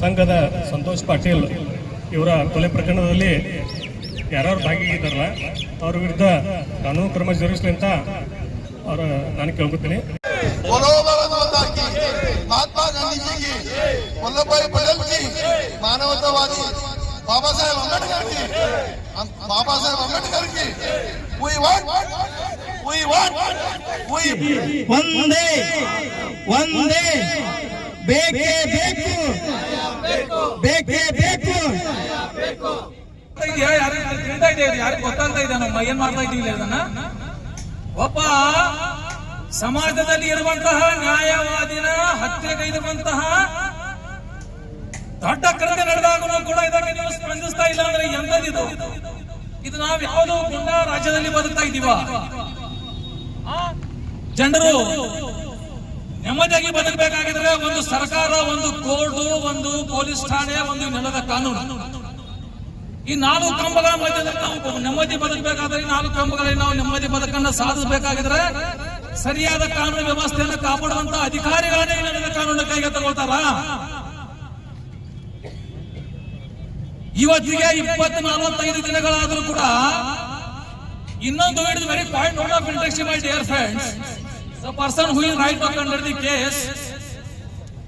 ಸಂಘದ ಸಂತೋಷ್ ಪಾಟೀಲ್ ಇವರ ಕೊಲೆ ಪ್ರಕರಣದಲ್ಲಿ ಯಾರ್ಯಾರು ಭಾಗಿಯಾಗಿದ್ದಾರಲ್ಲ ಅವ್ರ ವಿರುದ್ಧ ಕಾನೂನು ಕ್ರಮ ಜರುಗಿಸಲಿ ಅಂತ ಅವರು ನಾನು ಕೇಳ್ಕೊತೀನಿ. ಮಹಾತ್ಮ ಗಾಂಧೀಜಿ ವಲ್ಲಭಾಯಿ ಪಟೇಲ್ ಮಾನವತಾವಾದಿ ಬಾಬಾ ಸಾಹೇಬ್ ಅಂಬೇಡ್ಕರ್ ಬಾಬಾ ಸಾಹೇಬ್ ಅಂಬೇಡ್ಕರ್ ಒಂದೇ ಒಂದೇ ಬೇಕೇ ಬೇಕು. ಬೇಕೇ ಬೇಕು. ಯಾರಿಗೆ ಗೊತ್ತಾಗ್ತಾ ಇದೆ ನಮ್ಮ ಏನ್ ಮಾಡ್ತಾ ಇದ್ದೀವಿ ಅದನ್ನ? ಒಬ್ಬ ಸಮಾಜದಲ್ಲಿ ಇರುವಂತಹ ನ್ಯಾಯವಾದಿನ ಹತ್ಯೆಗೈದಿರುವಂತಹ ದೊಡ್ಡ ಕೃತ್ಯ ನಡೆದಾಗಲೂ ಕೂಡ ಇದಕ್ಕೆ ನೀವು ಸ್ಪಂದಿಸ್ತಾ ಇಲ್ಲ ಅಂದ್ರೆ ಎಂದದಿದು ಇದು ನಾವು ಯಾವುದೋ ಗುಂಡ ರಾಜ್ಯದಲ್ಲಿ ಬದುಕ್ತಾ ಇದ್ದೀವ? ಜನರು ನೆಮ್ಮದಿಯಾಗಿ ಬದುಕಬೇಕಾಗಿದ್ರೆ ಒಂದು ಸರ್ಕಾರ, ಒಂದು ಕೋರ್ಟ್, ಒಂದು ಪೊಲೀಸ್ ಠಾಣೆ, ಒಂದು ನೆಲದ ಕಾನೂನು. ಈ ನಾಲ್ಕು ಕಂಬಗಳ ಮಧ್ಯದಲ್ಲಿ ನಾವು ನೆಮ್ಮದಿ ಬದುಕಬೇಕಾದ್ರೆ ನಾಲ್ಕು ಕಂಬಗಳಲ್ಲಿ ನಾವು ನೆಮ್ಮದಿ ಬದುಕನ್ನ ಸಾಧಿಸಬೇಕಾಗಿದ್ರೆ ಸರಿಯಾದ ಕಾನೂನು ವ್ಯವಸ್ಥೆಯನ್ನು ಕಾಪಾಡುವಂತ ಅಧಿಕಾರಿಗಳನ್ನೇ ನೆಲದ ಕಾನೂನು ಕೈಗೆ ತಗೊಳ್ತಾರ? ಇವತ್ತಿಗೆ ಇಪ್ಪತ್ತು ನಲವತ್ತೈದು ದಿನಗಳಾದರೂ ಕೂಡ ಇನ್ನೊಂದು very point of interest my dear friends person who in right under the case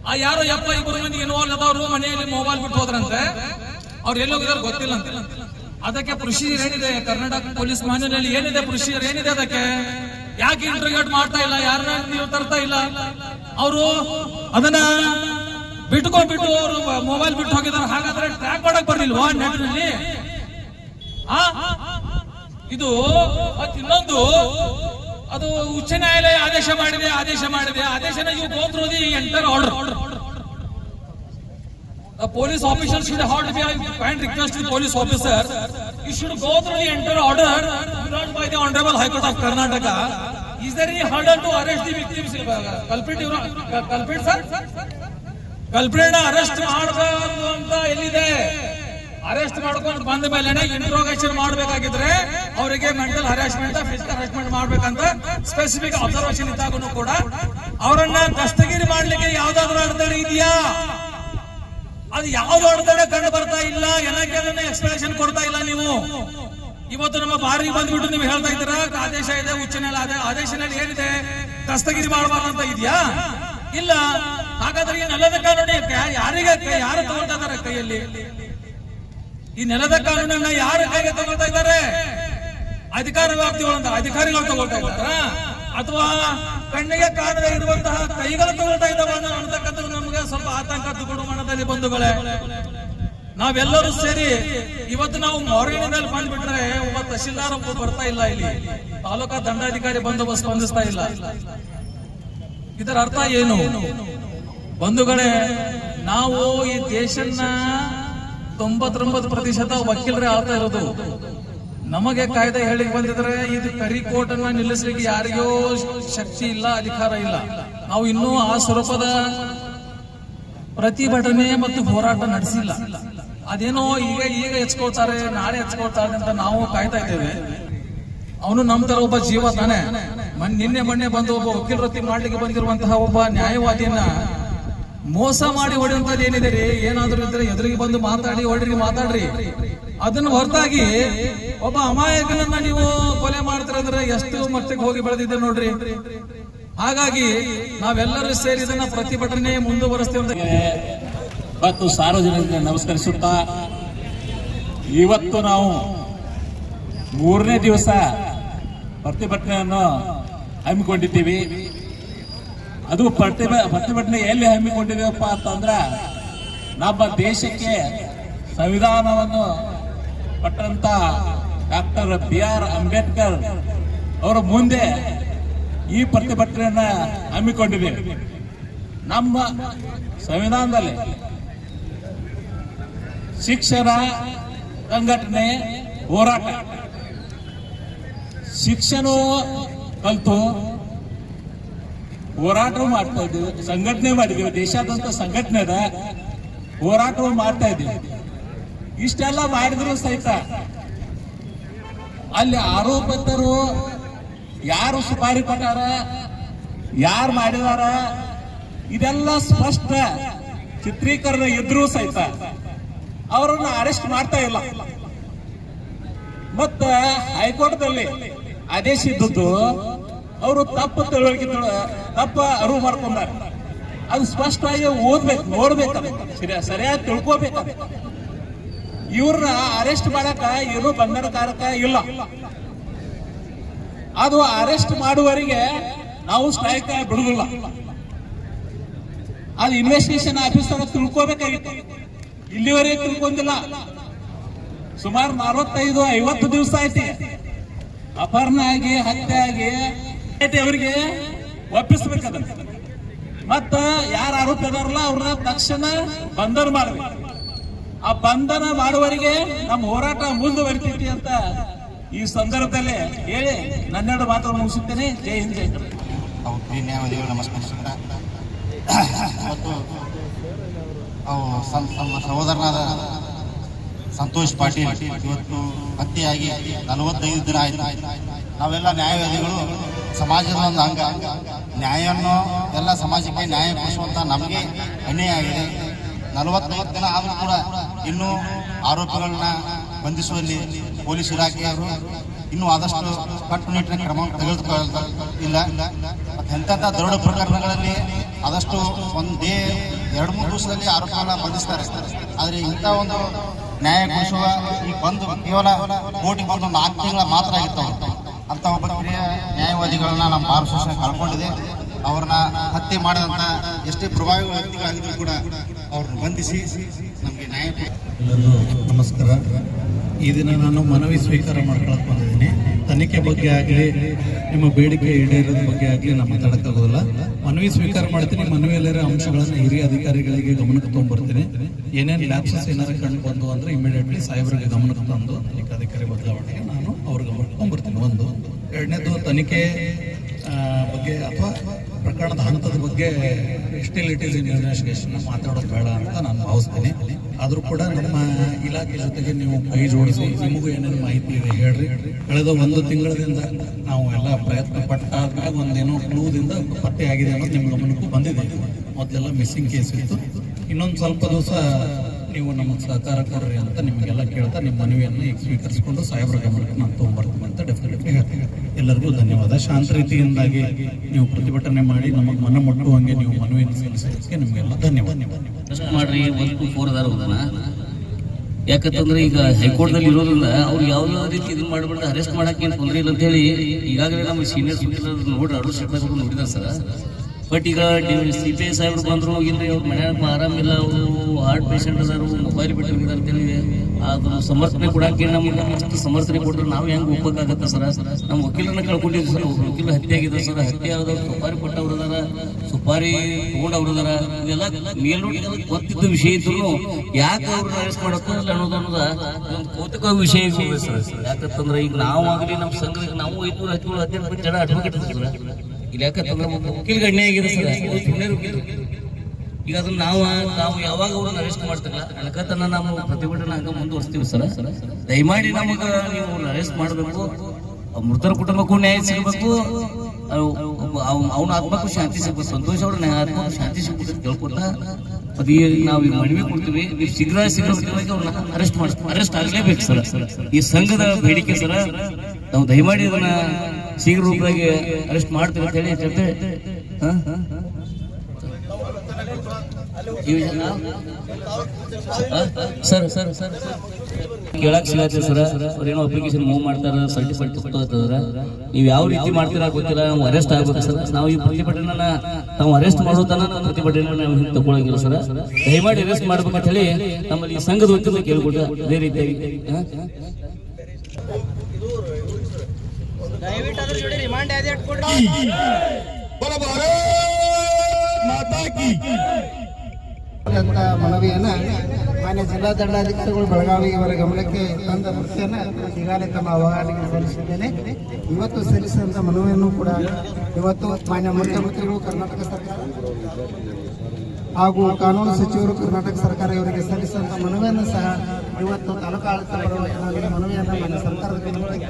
ಆ ಯಾರೋ ಯಪ್ಪ ಇಬ್ಬರು ಮಂದಿ ಇನ್ವಾಲ್ವ್ ಆದವರು ಮನೆಯಲ್ಲಿ ಮೊಬೈಲ್ ಬಿಟ್ಟು ಹೋದ್ರಂತೆ, ಅವ್ರು ಎಲ್ಲಿ ಹೋಗಿದಾರೆ ಗೊತ್ತಿಲ್ಲ ಅಂತ ಅದಕ್ಕೆ ಪ್ರೊಸೀಜರ್ ಏನಿದೆ? ಕರ್ನಾಟಕ ಪೊಲೀಸ್ ಮಾನ್ಯದಲ್ಲಿ ಏನಿದೆ ಪ್ರೊಸೀಜರ್ ಏನಿದೆ ಅದಕ್ಕೆ? ಯಾಕೆ ಇಂಟ್ರಿಗೇಟ್ ಮಾಡ್ತಾ ಇಲ್ಲ? ಯಾರನ್ನ ನೀವು ತರ್ತಾ ಇಲ್ಲ? ಅವರು ಅದನ್ನ ಬಿಟ್ಕೊಂಡ್ಬಿಟ್ಟು ಅವರು ಮೊಬೈಲ್ ಬಿಟ್ಟು ಹೋಗಿದ್ದಾರೆ. ಹಾಗಾದ್ರೆ ಟ್ರ್ಯಾಕ್ ಮಾಡಕ್ ಬರ್ಲಿಲ್ವಾ ನೆಟ್ನಲ್ಲಿ? ಇದು ಇನ್ನೊಂದು ಅದು ಉಚ್ಚ ನ್ಯಾಯಾಲಯ ಆದೇಶ ಮಾಡಿದೆ ಆದೇಶ ಮಾಡಿದೆ. ಆದೇಶನಿಗೆ go through the enter order the police officer should have to request on police officer he should go through the enter order issued by the honourable high court of Karnataka is there heard to arrest the ವ್ಯಕ್ತಿಗಳು ಕಲ್ಪಿತ ಕಲ್ಪಿತ sir ಕಲ್ಪ್ರೆಣ arrest ಮಾಡೋ ಅಂತ ಎಲ್ಲಿದೆ? Arrest ಮಾಡ್ಕೊಂಡು ಬಂದ ಮೇಲೆ interrogation ಮಾಡಬೇಕಾಗಿದ್ರೆ ಅವರಿಗೆ ಮೆಂಟಲ್ ಹರಾಸ್ಮೆಂಟ್ ಫಿಸಿಕಲ್ ಹರಾಸ್ಮೆಂಟ್ ಮಾಡ್ಬೇಕಂತ ಸ್ಪೆಸಿಫಿಕ್ ಅಬ್ಸರ್ವೇಷನ್ ಇದ್ದಾಗೂ ಕೂಡ ಅವರನ್ನ ದಸ್ತಗಿರಿ ಮಾಡ್ಲಿಕ್ಕೆ ಯಾವ್ದಾದ್ರು ಅಡೆತಡೆ ಇದೆಯಾ? ಅದು ಯಾವ್ದು ಅಡೆತಡೆ ಕಂಡು ಬರ್ತಾ ಇಲ್ಲ. ಏನಕ್ಕೆ ಅದನ್ನ ಎಕ್ಸ್ಪ್ಲನೇಷನ್ ಕೊಡ್ತಾ ಇಲ್ಲ ನೀವು? ಇವತ್ತು ನಮ್ಮ ಬಾರಿಗೆ ಬಂದ್ಬಿಟ್ಟು ನೀವು ಹೇಳ್ತಾ ಇದ್ದೀರಾ, ಆದೇಶ ಇದೆ, ಉಚ್ಚ ನ್ಯಾಯಾಲಯ ಆದೇಶನಲ್ಲಿ ಏನಿದೆ? ದಸ್ತಗಿರಿ ಮಾಡಬಾರ್ದಂತ ಇದೆಯಾ? ಇಲ್ಲ. ಹಾಗಾದ್ರೆ ಈ ನೆಲದ ನೋಡಿ ಯಾರಿಗೆ ಯಾರು ತಗೊಳ್ತಾ ಇದಾರೆ ಕೈಯಲ್ಲಿ? ಈ ನೆಲದ ಕಾನೂನನ್ನ ಯಾರು ಕೈಗೆ ತಗೊಳ್ತಾ ಇದ್ದಾರೆ? ಅಧಿಕಾರ ವ್ಯಾಪ್ತಿ ಒಳಗ ಅಧಿಕಾರಿಗಳು ತಗೊಳ್ತಾ ಇದ್ದಾರಾ? ಅಥವಾ ಕಣ್ಣಿಗೆ ಕಾಣದೇ ಇರುವಂತಹ ಕೈಗಳು ತಗೊಳ್ತಾ ಇದ್ದಾವ ಅಂತಕ್ಕಂಥದ್ದು ನಮಗೆ ಸ್ವಲ್ಪ ಆತಂಕ ತಗೊಂಡು ಮನದಲ್ಲಿ ಬಂಧುಗಳೇ. ನಾವೆಲ್ಲರೂ ಸೇರಿ ಇವತ್ತು ನಾವು ಮೊರಳಿನಲ್ಲಿ ಬಂದ್ಬಿಟ್ರೆ ಒಬ್ಬ ತಹಶೀಲ್ದಾರ್ ಒಬ್ಬ ಬರ್ತಾ ಇಲ್ಲ ಇಲ್ಲಿ. ತಾಲೂಕಾ ದಂಡಾಧಿಕಾರಿ ಬಂದು ಬಸ್ ಸ್ಪಂದಿಸ್ತಾ ಇಲ್ಲ. ಇದರ ಅರ್ಥ ಏನು? ಬಂಧುಗಳೇ, ನಾವು ಈ ದೇಶನ್ನ ತೊಂಬತ್ತೊಂಬತ್ತು ಪ್ರತಿಶತ ವಕೀಲರೇ ಆಗ್ತಾ ಇರೋದು. ನಮಗೆ ಕಾಯ್ದೆ ಹೇಳಿ ಬಂದಿದ್ರೆ ಇದು ಕರಿಕೋಟ್ ಅನ್ನ ನಿಲ್ಲಿಸಲಿಕ್ಕೆ ಯಾರಿಗೋ ಶಕ್ತಿ ಇಲ್ಲ, ಅಧಿಕಾರ ಇಲ್ಲ. ನಾವು ಇನ್ನೂ ಆ ಸ್ವರೂಪದ ಪ್ರತಿಭಟನೆ ಮತ್ತು ಹೋರಾಟ ನಡೆಸಿಲ್ಲ. ಅದೇನೋ ಈಗ ಈಗ ಹೆಚ್ಕೊಳ್ತಾರೆ ನಾಳೆ ಹೆಚ್ಕೊಳ್ತಾರೆ ಅಂತ ನಾವು ಕಾಯ್ತಾ ಇದ್ದೇವೆ. ಅವನು ನಮ್ಮ ತರ ಒಬ್ಬ ಜೀವ ತಾನೆ. ನಿನ್ನೆ ಮೊನ್ನೆ ಬಂದು ಒಬ್ಬ ವಕೀಲ ವೃತ್ತಿ ಮಾಡ್ಲಿಕ್ಕೆ ಬಂದಿರುವಂತಹ ಒಬ್ಬ ನ್ಯಾಯವಾದಿಯನ್ನ ಮೋಸ ಮಾಡಿ ಹೊಡೆಯುವಂತದ್ದು ಏನಿದೆ ರೀ? ಏನಾದ್ರೂ ಇದ್ರೆ ಎದುರಿಗೆ ಬಂದು ಮಾತಾಡಿ ಹೊಡ್ರಿ ಮಾತಾಡ್ರಿ. ಅದನ್ನ ಹೊರತಾಗಿ ಒಬ್ಬ ಅಮಾಯಕನನ್ನ ನೀವು ಕೊಲೆ ಮಾಡ್ತೀರಂದ್ರೆ ಎಷ್ಟು ಮಟ್ಟಿಗೆ ಹೋಗಿ ಬೆಳೆದಿದ್ದೆ ನೋಡ್ರಿ. ಹಾಗಾಗಿ ನಾವೆಲ್ಲರೂ ಸೇರಿ ಇದನ್ನ ಪ್ರತಿಭಟನೆ ಮುಂದುವರಿಸ್ತೇವೆ ಮತ್ತು ಸಾರ್ವಜನಿಕರಿಗೆ ನಮಸ್ಕರಿಸುತ್ತಾ, ಇವತ್ತು ನಾವು ಮೂರನೇ ದಿವಸ ಪ್ರತಿಭಟನೆಯನ್ನು ಹಮ್ಮಿಕೊಂಡಿದ್ದೀವಿ. ಅದು ಪ್ರತಿಭ ಪ್ರತಿಭಟನೆ ಎಲ್ಲಿ ಹಮ್ಮಿಕೊಂಡಿದೆಯಪ್ಪ ಅಂತಂದ್ರ ನಮ್ಮ ದೇಶಕ್ಕೆ ಸಂವಿಧಾನವನ್ನು ಕೊಟ್ಟಂತ ಡಾಕ್ಟರ್ ಬಿ ಆರ್ ಅಂಬೇಡ್ಕರ್ ಅವರ ಮುಂದೆ ಈ ಪ್ರತಿಭಟನೆಯನ್ನ ಹಮ್ಮಿಕೊಂಡಿದೆ ನಮ್ಮ ಸಂವಿಧಾನದಲ್ಲಿ ಶಿಕ್ಷಣ ಸಂಘಟನೆ ಹೋರಾಟ. ಶಿಕ್ಷಣ ಕಲ್ತು ಹೋರಾಟವು ಮಾಡ್ತಾ ಇದ್ದೀವಿ. ಸಂಘಟನೆ ಮಾಡಿದ್ದೀವಿ. ದೇಶಾದ್ಯಂತ ಸಂಘಟನೆ ಅದ ಹೋರಾಟ ಮಾಡ್ತಾ ಇದ್ದೀವಿ. ಇಷ್ಟೆಲ್ಲ ಮಾಡಿದ್ರು ಸಹಿತ ಅಲ್ಲಿ ಆರೋಪಿತರು ಯಾರು ಸುಪಾರಿ ಕೊಟ್ಟಾರ ಯಾರು ಮಾಡಿದಾರ, ಇದೆಲ್ಲ ಸ್ಪಷ್ಟ ಚಿತ್ರೀಕರಣ ಇದ್ರೂ ಸಹಿತ ಅವರನ್ನು ಅರೆಸ್ಟ್ ಮಾಡ್ತಾ ಇಲ್ಲ. ಮತ್ತ ಹೈಕೋರ್ಟ್ದಲ್ಲಿ ಆದೇಶ ಇದ್ದದ್ದು ಅವರು ತಪ್ಪು ತಿಳುವಳಿಕೆ ತಿಳ- ತಪ್ಪ ಅರಿವು ಮಾಡ್ಕೊಂಡಾರೆ. ಅದು ಸ್ಪಷ್ಟವಾಗಿ ಓದ್ಬೇಕು, ನೋಡ್ಬೇಕು ಅದು. ಸರಿ- ಸರಿಯಾಗಿ ತಿಳ್ಕೋಬೇಕು. ಇವ್ರನ್ನ ಅರೆಸ್ಟ್ ಮಾಡಕ ಏನು ಬಂಧನಕಾರಕ ಇಲ್ಲ. ಅದು ಅರೆಸ್ಟ್ ಮಾಡುವವರಿಗೆ ನಾವು ಸ್ಟ್ರೈಕ್ ಬಿಡುದಿಲ್ಲ. ಅದು ಇನ್ವೆಸ್ಟಿಗೇಷನ್ ಆಫೀಸರ್ ತಿಳ್ಕೋಬೇಕಾಗಿತ್ತು. ಇಲ್ಲಿವರೆಗೆ ತಿಳ್ಕೊಂಡಿಲ್ಲ. ಸುಮಾರು ನಲವತ್ತೈದು ಐವತ್ತು ದಿವಸ ಐತಿ ಅಪರ್ಣ ಆಗಿ, ಹತ್ಯೆ ಆಗಿ ಅವರಿಗೆ ಒಪ್ಪಿಸ್ಬೇಕದ. ಮತ್ತ ಯಾರ ಆರೋಪಿ ಅದಾರಲ್ಲ ಅವ್ರನ್ನ ತಕ್ಷಣ ಬಂಧನ ಮಾಡಬೇಕು. ಆ ಬಂಧನ ಮಾಡುವವರಿಗೆ ನಮ್ಮ ಹೋರಾಟ ಮುಂದುವರಿತೈತಿ ಅಂತ ಈ ಸಂದರ್ಭದಲ್ಲಿ ಹೇಳಿ ನನ್ನೆರಡು ಮಾತುಗಳು ಮುಗಿಸುತ್ತೇನೆ. ಜೈ ಹಿಂದ್, ಜೈ ನ್ಯಾಯವಾದಿಗಳು ಅವು ಸಹೋದರನಾದ ಸಂತೋಷ್ ಪಾಟೀಲ್ ಇವತ್ತು ಪತ್ತೆಯಾಗಿ ನಲವತ್ತೈದು ದಿನ ಆಯ್ತು. ನಾವೆಲ್ಲ ನ್ಯಾಯವಾದಿಗಳು ಸಮಾಜದ ಒಂದು ಅಂಗ. ನ್ಯಾಯವನ್ನು ಎಲ್ಲ ಸಮಾಜಕ್ಕೆ ನ್ಯಾಯ ಕೊಡಿಸುವಂತ ನಮಗೆ ಅನ್ಯಾಯ ಆಗಿದೆ ನಲವತ್ತೈದು ದಿನ ಆದರೂ ಕೂಡ ಇನ್ನೂ ಆರೋಪಿಗಳನ್ನ ಬಂಧಿಸುವಲ್ಲಿ ಪೊಲೀಸ್ ಇಲಾಖೆಯವರು ಇನ್ನೂ ಆದಷ್ಟು ಕಟ್ಟುನಿಟ್ಟಿನ ಕ್ರಮ ತೆಗೆದುಕೊಳ್ಳ ಇಲ್ಲ ಎಂಥ ದೊಡ್ಡ ಪ್ರಕರಣಗಳಲ್ಲಿ ಆದಷ್ಟು ಒಂದು ಎರಡು ಮೂರು ದಿವಸದಲ್ಲಿ ಆರೋಪಿಗಳನ್ನ ಬಂಧಿಸ್ತಾರೆ. ಆದರೆ ಇಂಥ ಒಂದು ನ್ಯಾಯ ಕೊಡಿಸುವ ಈ ಬಂದು ಕೇವಲ ಕೋಟಿ ಬಂದು ನಾಲ್ಕು ತಿಂಗಳ ಮಾತ್ರ ಆಗಿತ್ತು ಅಂತ ಒಬ್ಬ ಹಿರಿಯ ನ್ಯಾಯವಾದಿಗಳನ್ನ ನಮ್ಮ ಭಾರತ ಸರ್ಕಾರ ಕಳ್ಕೊಂಡಿದೆ. ಅವ್ರನ್ನ ಹತ್ಯೆ ಮಾಡಿದಂತ ಎಷ್ಟೇ ಪ್ರಭಾವಿ ವ್ಯಕ್ತಿಗಳಾಗಿದ್ರು ಕೂಡ ಅವ್ರನ್ನ ಬಂಧಿಸಿ ನಮಗೆ ನ್ಯಾಯ ನಮಸ್ಕಾರ. ಈ ದಿನ ನಾನು ಮನವಿ ಸ್ವೀಕಾರ ಮಾಡ್ಕೊಳಕ್ ಬಂದಿದ್ದೀನಿ. ತನಿಖೆ ಬಗ್ಗೆ ಆಗಲಿ, ನಿಮ್ಮ ಬೇಡಿಕೆ ಈಡೇರೋದ ಬಗ್ಗೆ ಆಗಲಿ ನಾನು ಮಾತಾಡೋಕ್ಕಾಗೋದಿಲ್ಲ ಮನವಿ ಸ್ವೀಕಾರ ಮಾಡ್ತೀನಿ. ಮನವಿಯಲ್ಲಿರೋ ಅಂಶಗಳನ್ನು ಹಿರಿಯ ಅಧಿಕಾರಿಗಳಿಗೆ ಗಮನಕ್ಕೆ ತೊಗೊಂಡ್ಬರ್ತೀನಿ. ಏನೇನು ಲ್ಯಾಪ್ಸಸ್ ಏನಾರು ಕಂಡು ಬಂದು ಅಂದ್ರೆ ಇಮಿಡಿಯೇಟ್ಲಿ ಸಾಹೇಬರಿಗೆ ಗಮನಕ್ಕೆ ತಂದು ತನಿಖಾಧಿಕಾರಿ ಬದಲಾವಣೆಗೆ ನಾನು ಅವ್ರ ಗಮನಕ್ಕೆ ತೊಗೊಂಡ್ಬರ್ತೀನಿ ಒಂದು ಎರಡನೇದು ತನಿಖೆ ಬಗ್ಗೆ ಅಥವಾ ಪ್ರಕರಣದ ಹಂತದ ಬಗ್ಗೆ ಸ್ಟಿಲ್ ಇಟ್ ಇನ್ ಇನ್ವೆಸ್ಟಿಗೇಷನ್ ಮಾತಾಡೋದು ಬೇಡ ಅಂತ ನಾನು ಭಾವಿಸ್ತೀನಿ. ಆದರೂ ಕೂಡ ನಮ್ಮ ಇಲಾಖೆ ಜೊತೆಗೆ ನೀವು ಕೈ ಜೋಡಿಸಿ, ನಿಮಗೂ ಏನೇನು ಮಾಹಿತಿ ಇದೆ ಹೇಳ್ರಿ. ಕಳೆದ ಒಂದು ತಿಂಗಳದಿಂದ ನಾವು ಎಲ್ಲ ಪ್ರಯತ್ನ ಪಟ್ಟಾದ್ಮೇಲೆ ಒಂದೇನೋ ಕ್ಲೂದಿಂದ ಪತ್ತೆ ಆಗಿದೆ ಅನ್ನೋದು ನಿಮ್ಮ ಗಮನಕ್ಕೂ ಬಂದಿದೆ. ಮೊದಲೆಲ್ಲ ಮಿಸ್ಸಿಂಗ್ ಕೇಸ್ ಇತ್ತು. ಇನ್ನೊಂದು ಸ್ವಲ್ಪ ದಿವಸ ನೀವು ನಮಗೆ ಸಹಕಾರ ಕೊಡ್ರಿ ಅಂತ ನಿಮಗೆಲ್ಲ ಕೇಳ್ತಾ ನಿಮ್ಮ ಮನವಿಯನ್ನು ಈಗ ಸ್ವೀಕರಿಸಿಕೊಂಡು ಸಾಹೇಬ್ರ ಗಮನಕ್ಕೆ ನಾನು ತೊಗೊಂಡ್ಬರ್ತೀನಿ ಅಂತ ಡೆಫಿನೆಟ್ಲಿ ಎಲ್ಲರಿಗೂ ಧನ್ಯವಾದ. ಶಾಂತ ರೀತಿಯಿಂದಾಗಿ ನೀವು ಪ್ರತಿಭಟನೆ ಮಾಡಿ ನಮಗೆ ಮನ ಮುಟ್ಟುವಂಗೆ ನೀವು ಮನವಿಯನ್ನು ಸಲ್ಲಿಸಿದ್ದಕ್ಕೆ ನಿಮಗೆಲ್ಲ ಧನ್ಯವಾದ. ಮಾಡ್ರಿ, ಒಂದು ಟು ಫೋರ್ ಅದಾರ ಯಾಕಂತಂದ್ರೆ ಈಗ ಹೈಕೋರ್ಟ್ನಲ್ಲಿ ಇರೋದ್ರಿಂದ ಅವ್ರು ಯಾವ ರೀತಿ ಇದನ್ನ ಮಾಡ್ಬಿಟ್ಟು ಅರೆಸ್ಟ್ ಮಾಡಕ್ಕೆ ಏನು ತೊಂದರೆ ಇಲ್ಲ ಅಂತ ಹೇಳಿ ಈಗಾಗಲೇ ನಮ್ಮ ಸೀನಿಯರ್ ನೋಡಿ ಅರುಣ್ ಶೆಟ್ಟಿ ನೋಡಿದಾರೆ ಸರ್. ಬಟ್ ಈಗ ಸಿ ಪಿ ಐ ಸಾಹೇಬ್ರು ಬಂದ್ರು ಇಲ್ರಿ ಅವ್ರ ಮನೆಯಾಗ ಆರಾಮಿಲ್ಲ ಅವರು ಹಾರ್ಟ್ ಪೇಷಂಟ್ ಅದಾರು ಮೊಬೈಲ್ ಬಿಟ್ಟಿರ್ತಾರೆ ಅಂತೇಳಿ ಅದು ಸಮರ್ಥನೆ ಕೊಡಕ್ಕೆ ನಮ್ಗೆ ಅಷ್ಟು ಸಮರ್ಥನೆ ಕೊಟ್ಟರೆ ನಾವು ಹೆಂಗೆ ಒಪ್ಪಕ್ಕಾಗತ್ತೆ ಸರ? ನಮ್ಮ ವಕೀಲರನ್ನ ಕಳ್ಕೊಂಡಿದ್ವಿ ಸರ್ ವಕೀಲ ಹತ್ಯೆ ಆಗಿದೆ ಸರ್, ಹತ್ಯೆ ಆದವ್ರು ಸುಪಾರಿ ಕೊಟ್ಟವ್ರು ಅದಾರ, ಸುಪಾರಿ ತಗೊಂಡವ್ರು ಅದಾರ ಇದೆಲ್ಲ ಅದಕ್ಕೆ ಗೊತ್ತಿದ್ದ ವಿಷಯ ಇದ್ರು ಯಾಕೆ ಅವ್ರನ್ನ ಅರೆಸ್ಟ್ ಮಾಡಕ್ಕೂ ಅನ್ನೋದು ಅನ್ನೋದು ಒಂದು ಕೌತುಕ ವಿಷಯ ಸರ್. ಯಾಕಂತಂದ್ರೆ ಈಗ ನಾವು ಆಗಲಿ ನಮ್ಮ ಸಂಘಕ್ಕೆ ನಾವು ಐದ್ನೂರ ಹದಿನೇಳು ಹದಿನೆಂಟು ಜನ ಅಡ್ವೊಕೇಟ್ ಸರ್. ಇಲ್ಲಿ ಯಾಕಂತಂದ್ರೆ ಗಣ್ಯ ಅನ್ಯಾಯ ಆಗಿದೆ ಸರ್. ಸುಮ್ಮನೆ ಈಗ ಅದನ್ನ ನಾವು ನಾವು ಯಾವಾಗ ಅವ್ರನ್ನ ಅರೆಸ್ಟ್ ಮಾಡ್ತಿಲ್ಲ ಅನ್ಕತನ ನಾವು ಪ್ರತಿಭಟನೆ ಹಂಗ ಮುಂದುವರಿಸ್ತೀವಿ ಸರ್. ದಯಮಾಡಿ ನಮಗ ನೀವು ಅರೆಸ್ಟ್ ಮಾಡಬೇಕು. ಮೃತರ ಕುಟುಂಬಕ್ಕೂ ನ್ಯಾಯ ಸಿಗಬೇಕು. ಅವನ ಆತ್ಮಕ್ಕೂ ಶಾಂತಿ ಸಿಗಬೇಕು. ಸಂತೋಷ ಅವ್ರ ನ್ಯಾಯ ಶಾಂತಿ ಸಿಗಬೇಕು ಕೇಳ್ಕೊತಾ ಅದು ನಾವು ಈಗ ಮನವಿ ಕೊಡ್ತೀವಿ. ನೀವು ಶೀಘ್ರ ಶೀಘ್ರ ಅವ್ರನ್ನ ಅರೆಸ್ಟ್ ಮಾಡಿ ಅರೆಸ್ಟ್ ಆಗಲೇಬೇಕು ಸರ್. ಈ ಸಂಘದ ಬೇಡಿಕೆ ಸರ್. ನಾವು ದಯಮಾಡಿ ಅದನ್ನ ಶೀಘ್ರ ರೂಪವಾಗಿ ಅರೆಸ್ಟ್ ಮಾಡ್ತೀವಿ ಅಂತ ಹೇಳಿ ಜೊತೆ ಸರ್ ಸರ್ ಸರ್ ಕೇಳಕ್ ಸಿಗತ್ತೆ ಸರ್. ಅವ್ರೇನೋ ಅಪ್ಲಿಕೇಶನ್ ಮೂವ್ ಮಾಡ್ತಾರ ಸರ್ಟಿಫಿಕೇಟ್ ತಗೋತಾರ ನೀವು ಯಾವ ರೀತಿ ಮಾಡ್ತೀರಾ ಗೊತ್ತಿಲ್ಲ. ನಾವು ಅರೆಸ್ಟ್ ಆಗ್ಬೇಕು ಸರ್. ನಾವು ಈ ಪ್ರತಿಭಟನೆ ನಾವು ಅರೆಸ್ಟ್ ಮಾಡೋ ತನಕ ಪ್ರತಿಭಟನೆ ನಾವು ತಗೊಳಂಗಿಲ್ಲ ಸರ್. ದಯಮಾಡಿ ಅರೆಸ್ಟ್ ಮಾಡ್ಬೇಕಂತ ಹೇಳಿ ನಮ್ಮಲ್ಲಿ ಸಂಘದ ವತಿಯಿಂದ ಕೇಳ್ಕೊಟ್ಟ ಅದೇ ರೀತಿಯಾಗಿ ಅಂತ ಮನವಿಯನ್ನ ಮಾನ್ಯ ಜಿಲ್ಲಾ ದಂಡಾಧಿಕಾರಿಗಳು ಬೆಳಗಾವಿ ಇವರ ಗಮನಕ್ಕೆ ತಂದ ವೃತ್ತಿಯನ್ನ ಈಗಾಗಲೇ ತಮ್ಮ ಅವಗಾಹನೆಗೆ ಸಲ್ಲಿಸಿದ್ದೇನೆ ಇವತ್ತು ಸಲ್ಲಿಸಿದಂತ ಮನವಿಯನ್ನು ಕೂಡ ಇವತ್ತು ಮಾನ್ಯ ಮುಖ್ಯಮಂತ್ರಿಗಳು ಕರ್ನಾಟಕ ಸರ್ಕಾರ ಹಾಗೂ ಕಾನೂನು ಸಚಿವರು ಕರ್ನಾಟಕ ಸರ್ಕಾರ ಇವರಿಗೆ ಸಲ್ಲಿಸಿದಂತ ಮನವಿಯನ್ನು ಸಹ ಇವತ್ತು ತಾಲೂಕು ಆಡಳಿತ ಮನವಿಯನ್ನು ಮಾನ್ಯ ಸರ್ಕಾರದ ಗಮನಕ್ಕೆ.